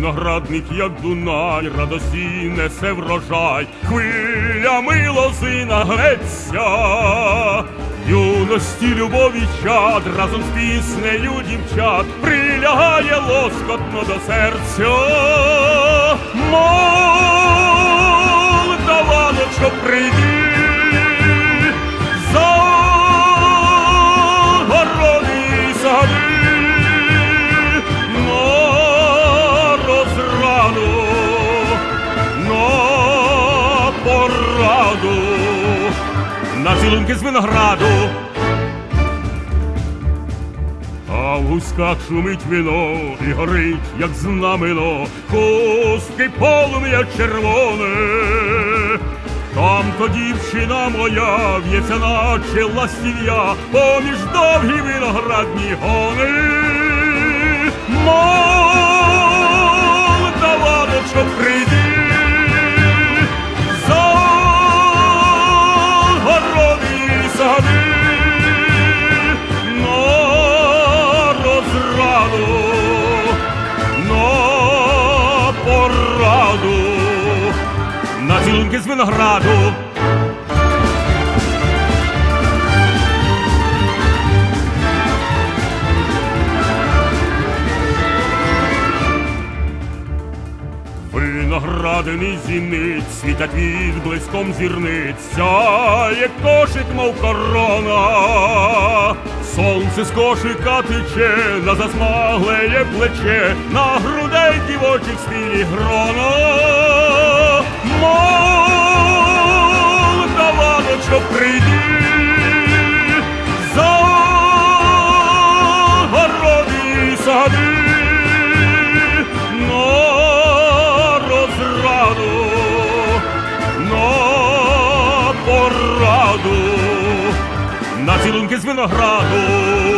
виноградник, як Дунай, радості несе врожай, хвилями лозина гнеться, юності любові чад, разом з піснею дівчат, прилягає лоскотно до серця. Молдаваночко, прийди, пораду, на цілунки з винограду. А в гуськах шумить вино і горить, як знамено, хустки полум'я червоне. Там то дівчина моя в'ється, наче ластів'я, поміж довгі виноградні гони. Пораду, на цілунки з винограду. Виноградиний зіниць світять від блиском зірниць, сяє кошик, мов корона, сонце з кошика тече, на засмаглеє плече, на грудей дівочих спілі грона. Молдаваночко, прийди, за городи сади, на розраду, на пораду, на цілунки з винограду.